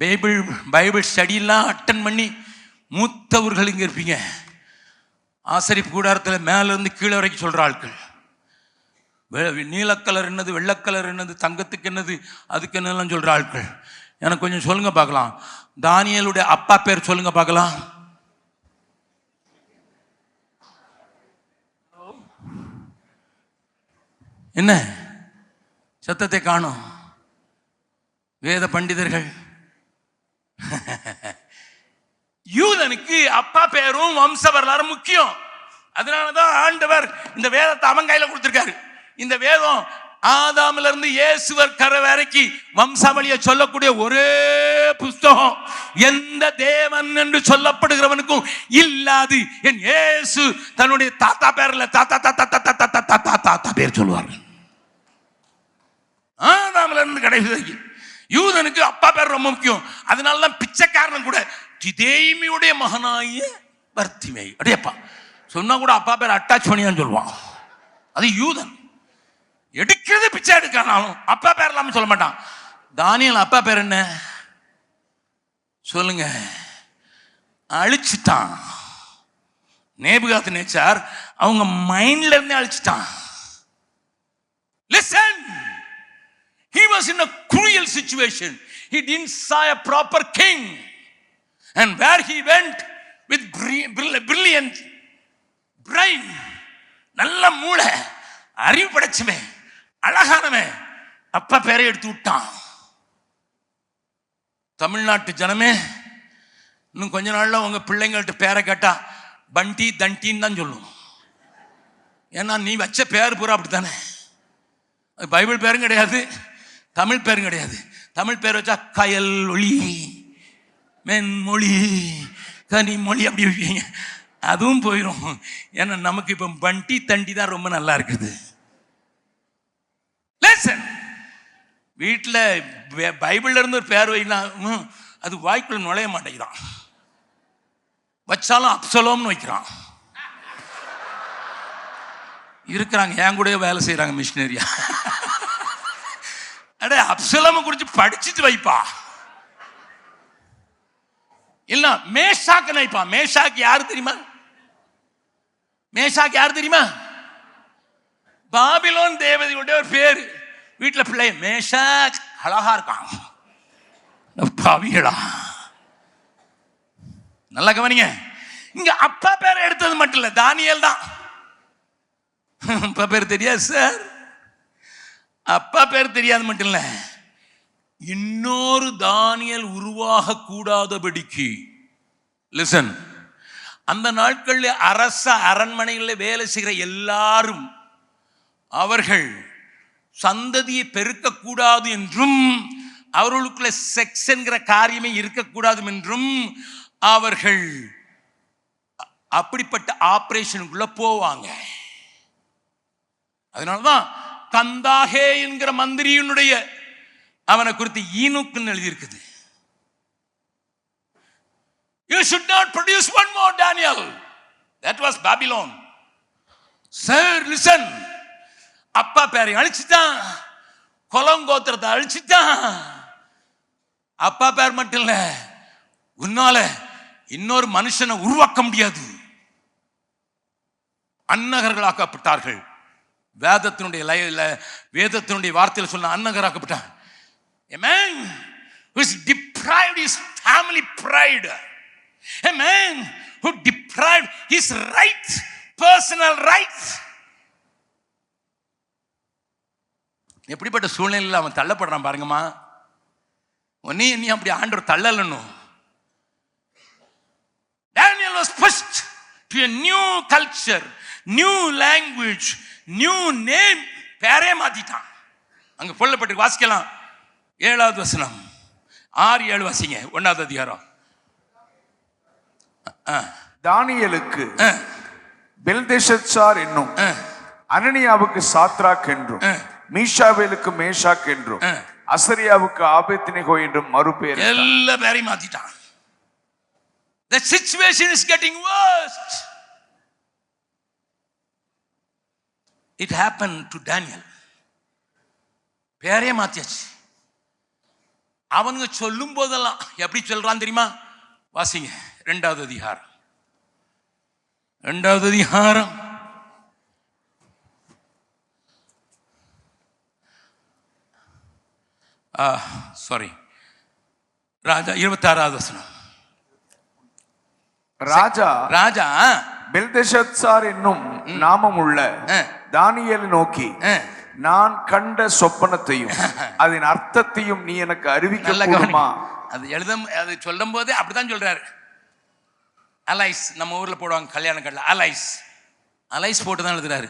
Bible Bible ஸ்டடியெல்லாம் attend பண்ணி மூத்தவர்கள் இங்கே இருப்பீங்க. ஆசரிப்பு கூடாரத்தில் மேலேருந்து கீழே வரைக்கும் சொல்கிற ஆட்கள். நீலக்கலர் என்னது வெள்ளக்கலர் என்னது தங்கத்துக்கு என்னது அதுக்கு என்னெல்லாம் சொல்கிற ஆட்கள். எனக்கு கொஞ்சம் சொல்லுங்கள் பார்க்கலாம். தானியலுடைய அப்பா பேர் சொல்லுங்கள் பார்க்கலாம். என்ன? சத்தத்தை காணும். வேத பண்டிதர்கள். யூதனுக்கு அப்பா பேரும் வம்ச வரலாறும் முக்கியம் அதனாலதான் ஆண்டவர் இந்த வேதத்தை அவன் கையில கொடுத்திருக்காரு இந்த வேதம் ஆதாமில இருந்து இயேசுவர் கரை வரைக்கும் வம்சாவளியை சொல்லக்கூடிய ஒரே புஸ்தகம் எந்த தேவன் என்று சொல்லப்படுகிறவனுக்கும் இல்லாது என் இயேசு தன்னுடைய தாத்தா பேர்ல தாத்தா தாத்தா தாத்தா தாத்தா தாத்தா தாத்தா பேர் சொல்லுவார் ஆதாமில இருந்து கடைசி வரைக்கும் யூதனுக்கு அப்பா பேர் ரொம்ப முக்கியம். அதனால தான் பிச்சைக்காரன் கூட திதேமியுடைய மகனாய பர்த்திமை. அடியப்பா சொன்னா கூட அப்பா பேர் அட்டாச் பண்ணியான்னு சொல்லுவான். அது யூதன். எடுக்கிறது பிச்சை எடுக்கானாலும் அப்பா பேர் இல்லாமல் சொல்ல மாட்டான். தானியல் அப்பா பேர் என்ன? சொல்லுங்க. அழிச்சிட்டான். நேபுகாத்து நேச்சார் அவங்க மைண்ட்ல இருந்தே அழிச்சிட்டான். Listen he was in a cruel situation. He didn't saw a proper king. And where he went with brilliant brill- brilliant brain, நல்ல மூளை அறிவு படைச்சவன் அழகானவன் அப்பா பேரை எடுத்து விட்டான் தமிழ்நாட்டு ஜனமே இன்னும் கொஞ்ச நாள்ல உங்க பிள்ளைங்கள்ட்ட பேரை கேட்டா பண்டி தண்டின்னு தான் சொல்லும் ஏன்னா நீ வச்ச பேர் பூரா அப்படித்தானே அது பைபிள் பேரும் கிடையாது தமிழ் பேரும் கிடையாது. தமிழ் பேர் வச்சா கயல் ஒளி மென்மொழி கனிமொழி அப்படி வைப்பீங்க. அதுவும் போயிடும் ஏன்னா நமக்கு இப்போ பண்டி தண்டி தான் ரொம்ப நல்லா இருக்குது. லேசன் வீட்டில் பைபிள்ல இருந்து ஒரு பேர் வைனா அது வாய்க்குள்ள நுழைய மாட்டேங்கிறான் வச்சாலும் அப்சலோம்னு வைக்கிறான். இருக்கிறாங்க. என் கூட வேலை செய்கிறாங்க மிஷினரியா அடே அப்சலம குறித்து படிச்சுட்டு வைப்பா இல்ல மேஷாக்கு வைப்பா மேஷாக்கு யாரு தெரியுமா மேஷாக்கு யாரு தெரியுமா பாபிலோன் தேவதையுடைய ஒரு பேர் வீட்டில் பிள்ளை மேஷாக் அழகா இருக்கான் பாவிகளா நல்லா கவனிங்க இங்க அப்பா பேரை எடுத்தது மட்டும் இல்ல தானியல் தான் அப்பா பேர் தெரியாது சார் அப்பா பேர் தெரியாது மட்டும் இல்லை. இன்னொரு தானியல் உருவாக கூடாதபடிக்கு லிசன் அந்த நாட்களில் அரச அரண்மனைகளில் வேலை செய்கிற எல்லாரும் அவர்கள் சந்ததியை பெருக்கக்கூடாது என்றும் அவர்களுக்குள்ள செக்ஸ் என்கிற காரியமே இருக்கக்கூடாது என்றும் அவர்கள் அப்படிப்பட்ட ஆப்ரேஷனுக்குள்ள போவாங்க. அதனால தான் கந்தாகே என்கிற மந்திரியினுடைய அவனை குறித்து ஈனுக்குன்னு எழுதியிருக்குது. You should not produce one more Daniel that was Babylon sir listen அப்பா பேரை அழிச்சுட்டான். கொலங்கோத்திரத்தை அழிச்சுட்டான். அப்பா பேர் மட்டும் இல்லை உன்னால இன்னொரு மனுஷனை உருவாக்க முடியாது. அன்னகர்களாக்கப்பட்டார்கள் வேதத்தினுடைய லைவில் வேதத்தினுடைய வார்த்தையில் சொன்ன அன்னகராக்கப்பட்டான் A man who is deprived his family pride. A man who deprived his right, personal எப்படிப்பட்ட சூழ்நிலையில் அவன் தள்ளப்படுறான் பாருங்கம்மா நீ நீ அப்படி ஆண்டவர் தள்ளலன்னு Daniel was first to a new culture new language new name. பேரே மாத்திட்டான். அங்க சொல்லப்பட்டு வாசிக்கலாம். ஏழாவது வசனம். ஆறு ஏழு வாசிங்க. ஒன்னாவது அதிகாரம். தானியலுக்கு ஆ, பெல்தேஷத்சார் என்னும் அனனியாவுக்கு சாத்ராக் என்றும். மீஷாவேலுக்கு மேஷாக் என்றும். அசரியாவுக்கு ஆபேத்தினிகோ என்றும் மறுபெயர் எல்லா பேரையும் மாத்திட்டான். The situation is getting worse. It happened to Daniel. பேரே மாத்தியாச்சு. அவனுங்க சொல்லும் போதெல்லாம் எப்படி சொல்றான் தெரியுமா? வாசிங்க. ரெண்டாவது அதிகாரம். ரெண்டாவது அதிகாரம். சாரி ராஜா இருபத்தாறாவது வசனம். ராஜா. ராஜா பெல்தெஷத்சார் என்னும் நாமம் உள்ள. தானியேலை நோக்கி நான் கண்ட சொப்பனத்தையும் அதன் அர்த்தத்தையும் நீ எனக்கு அறிவிக்க கவனி. அது எழுதும் அது சொல்லும் போதே அப்படிதான் சொல்றாரு. அலைஸ் நம்ம ஊர்ல போடுவாங்க கல்யாண கல்ல அலைஸ் அலைஸ் போட்டு தான் எழுதுறாரு.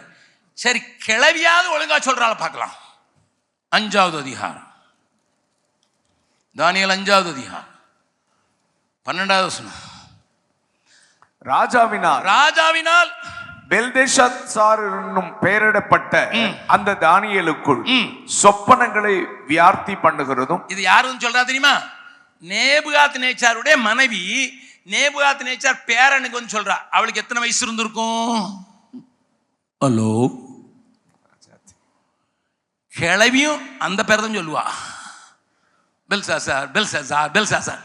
சரி கிளவியாவது ஒழுங்கா சொல்றால பார்க்கலாம். அஞ்சாவது அதிகாரம். தானியல் அஞ்சாவது அதிகாரம். பன்னெண்டாவது வசனம். ராஜாவினால் ராஜாவினால் பெல்தெஷத்சார் என்னும் பெயரிடப்பட்ட அந்த தானியேலுக்குள். சொப்பனங்களை வியார்த்தி பண்ணுகிறதும் இது யாருன்னு சொல்றா தெரியுமா? நேபுகாத் நேச்சாருடைய மனைவி நேபுகாத் நேச்சார் பேரனுக்கு வந்து சொல்றா. அவளுக்கு எத்தனை வயசு இருந்திருக்கும்? ஹலோ. கிளவியும் அந்த பேர் தான் சொல்லுவா. Belshazzar Belshazzar Belshazzar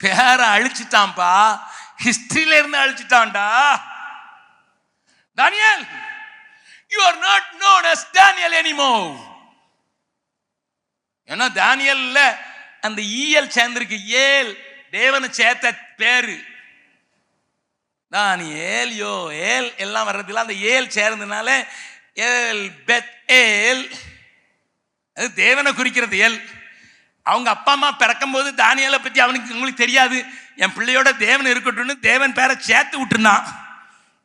பேரை அழிச்சிட்டான்ப்பா ஹிஸ்டரியில இருந்து அழிச்சிட்டான்டா. Daniel you are not known as Daniel anymore ஏன்னா தானியல்ல அந்த ஈயல் சேர்ந்திருக்கு. ஏல் தேவனை சேர்த்த பேரு. தானியேல் யோ ஏல் எல்லாம் வர்றதுல அந்த ஏல் சேர்ந்ததுனால ஏல் பெத் ஏல். அது தேவனை குறிக்கிறது ஏல். அவங்க அப்பா அம்மா பிறக்கும் போது தானியலை பற்றி அவனுக்கு உங்களுக்கு தெரியாது. என் பிள்ளையோட தேவன் இருக்கட்டும்னு தேவன் பேரை சேர்த்து விட்டுருந்தான்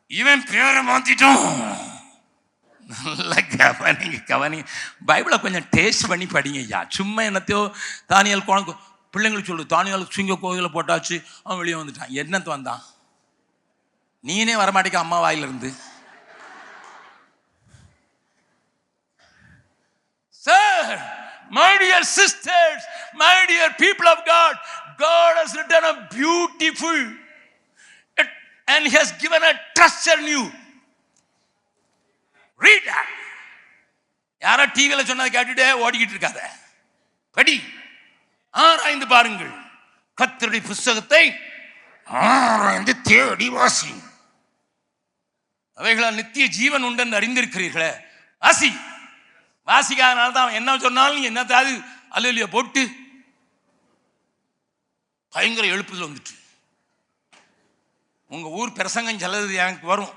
இவன் பேரை மாத்திட்டோம் நல்லா கவனிங்க கவனி பைபிளை கொஞ்சம் டேஸ்ட் பண்ணி படிங்க ஐயா சும்மா என்னத்தையோ தானியல் குழந்தை பிள்ளைங்களுக்கு சொல்லு தானியால் சிங்க கோவிலை போட்டாச்சு அவன் வெளியே வந்துட்டான். என்னத்து வந்தான்? நீனே வரமாட்டேங்க அம்மா வாயிலிருந்து. Sir my dear sisters my dear people of God God has written a beautiful and He has given a trust in you. Read that. யாரோ டிவியில் சொன்னதை கேட்டுட்டே ஓடிக்கிட்டு இருக்காத. படி. ஆராய்ந்து பாருங்கள். கத்தருடைய புஸ்தகத்தை ஆராய்ந்து தேடி வாசி. அவைகளால் நித்திய ஜீவன் உண்டென்று அறிந்திருக்கிறீர்களே. வாசி. வாசிக்காதனால தான் அவன் என்ன சொன்னாலும் என்னத்தாவது அல்லையா போட்டு பயங்கர எழுப்புதல் வந்துட்டு உங்கள் ஊர் பிரசங்கம் சிலது எனக்கு வரும்.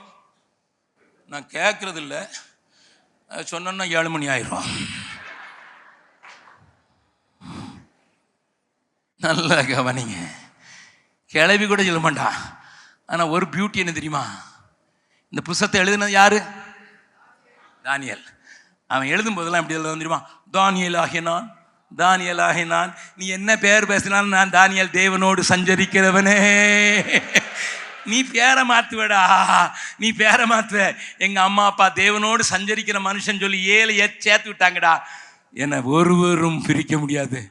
நான் கேட்கறது இல்லை சொன்னேன்னா ஏழு மணி ஆயிரும். நல்லா கவனிங்க. கிளவி கூட சொல்ல மாட்டான் ஆனால் ஒரு பியூட்டி என்ன தெரியுமா? இந்த புஸ்தகத்தை எழுதினது யாரு? தானியல். அவன் எழுதும் போதெல்லாம் எப்படி எழுத தெரியுமா? தானியல் ஆகினான் தானியல் ஆகினான் நீ என்ன பேர் பேசினாலும் நான் தானியல் தேவனோடு சஞ்சரிக்கிறவனே. நீ பேரை மாற்றுவடா நீ பேரை மாற்றுவ எங்கள் அம்மா அப்பா தேவனோடு சஞ்சரிக்கிற மனுஷன் சொல்லி ஏழு ஏ சேர்த்து விட்டாங்கடா. என்னை ஒருவரும் பிரிக்க முடியாது.